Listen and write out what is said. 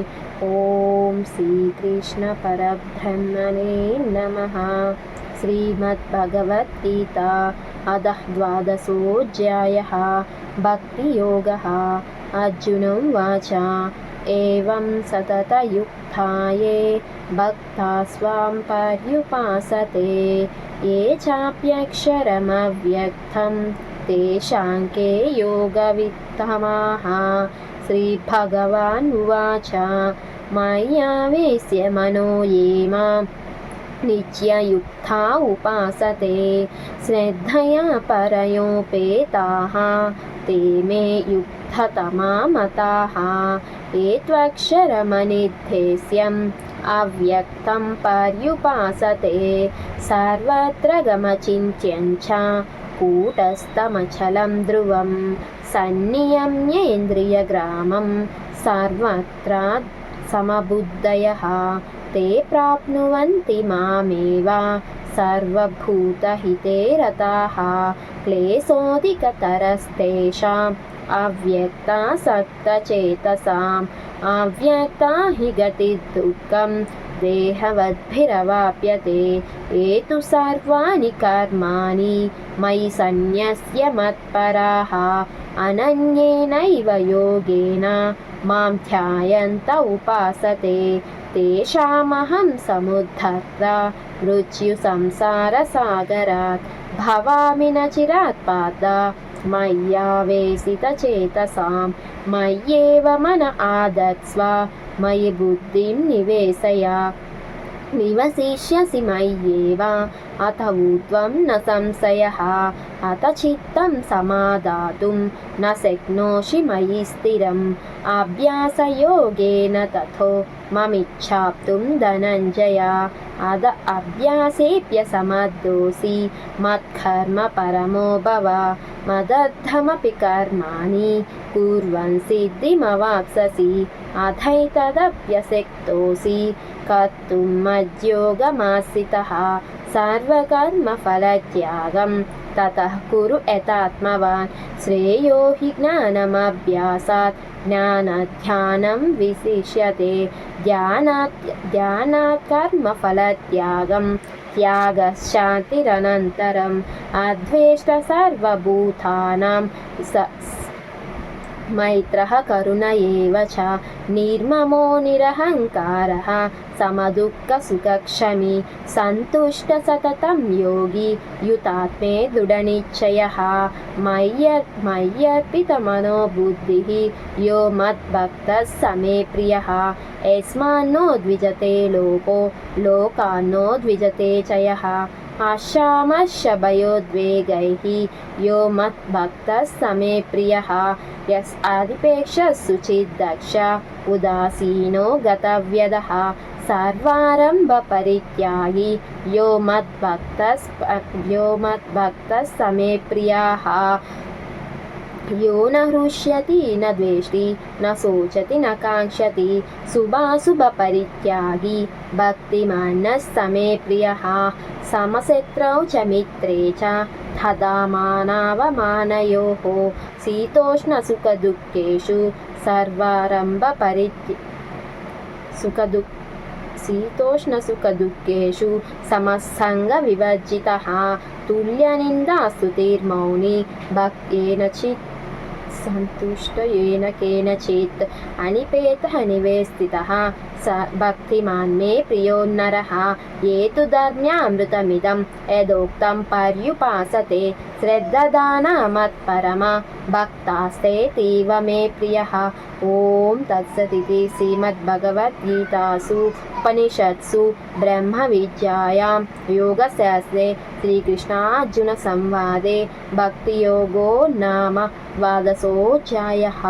ॐ श्रीकृष्णपरब्रह्मणे नमः। श्रीमद्भगवद्गीता अधः द्वादशोऽध्यायः। भक्तियोगः। अर्जुनं वाच एवं सततयुक्ताये भक्ता स्वां पर्युपासते। ये चाप्यक्षरमव्यक्तं तेषां के योगवित्तमाः श्रीभगवान् उवाच। मय्यावेश्य मनो ये मां। नित्ययुक्ता उपासते। श्रद्धया परयोपेताः। ते मे युक्ततमा मताः। ये त्वक्षरमनिर्देश्यम् अव्यक्तं पर्युपासते। सर्वत्र गमचिन्त्यं च कूटस्थमचलं ध्रुवं सन्नियम्येन्द्रियग्रामं सर्वत्र समबुद्धयः ते प्राप्नुवन्ति मामेव सर्वभूतहिते रताः क्लेशोऽधिकतरस्तेषाम् अव्यक्तासक्तचेतसाम् अव्यक्ता हि गतिर्दुःखं देहवद्भिरवाप्यते ये तु सर्वाणि कर्माणि मयि सन्न्यस्य मत्पराः अनन्येनैव योगेन मां ध्यायन्त उपासते तेषामहं समुद्धर्ता मृत्युसंसारसागरात् भवामि न चिरात् पाद मय्यावेशितचेतसां मय्येव मन आदत्स्व मयि बुद्धिं निवेशय నివసిష్యసి మయ్యేవ అత ఊర్ధ్వం న సంశయ అత చిత్తం సమాదాతుం న శక్నోషి మయి స్థిరం అభ్యాసయోగేన తథో మమిచ్ఛాప్తుం ధనంజయ అద అభ్యాసేప్య సమద్దోసి మత్కర్మ పరమో భవ మదర్థమపి కర్మాణి పూర్వం సిద్ధిమవాప్ససి अथैतदप्यशक्तोऽसि कर्तुं मद्योगमाश्रितः सर्वकर्मफलत्यागं ततः कुरु यथात्मवान् श्रेयो हि ज्ञानमभ्यासात् ज्ञानध्यानं विशिष्यते ध्यानात् ध्यानात् कर्मफलत्यागं त्यागशान्तिरनन्तरम् अद्वेष्ट सर्वभूतानां स मैत्रः करुण एव च। निर्ममो निरहङ्कारः समदुःखसुखक्षमी सन्तुष्टसततं योगी युतात्मे दृढनिश्चयः। मय्य मय्यर्पितमनो बुद्धिः यो मद्भक्तः स मे प्रियः। यस्मान्नो द्विजते लोको लोकान्नो द्विजते च यः अशामशभयोद्वेगैः यो मद्भक्तः स मे प्रियः यस् आदिपेक्षः सुचिद्दक्ष उदासीनो गतव्यदः सर्वारम्भपरित्यागी यो मद्भक्तः यो मद्भक्तः स मे प्रियाः यो न हृष्यति न द्वेष्टि न शोचति न काङ्क्षति शुभाशुभपरित्यागी भक्तिमान्नः स मे प्रियः समशत्रौ च मित्रे च तदा मानावमानयोः शीतोष्णसुखदुःखेषु सर्वारम्भपरित्य सुखदुःख शीतोष्णसुखदुःखेषु समस्सङ्गविवर्जितः तुल्यनिन्दास्तुतिर्मौनी भक्त्येन चित् सन्तुष्ट येन केनचित् अनिपेतः निवेस्थितः स भक्तिमान् मे प्रियो नरः ये तु धर्म्यामृतमिदं यदोक्तं पर्युपासते श्रद्धदाना मत्परमा भक्तास्तेतीव मे प्रियः ॐ तत्सदिति श्रीमद्भगवद्गीतासु उपनिषत्सु ब्रह्मविद्यायां योगशास्त्रे श्रीकृष्णार्जुनसंवादे भक्तियोगो नाम द्वादशोऽध्यायः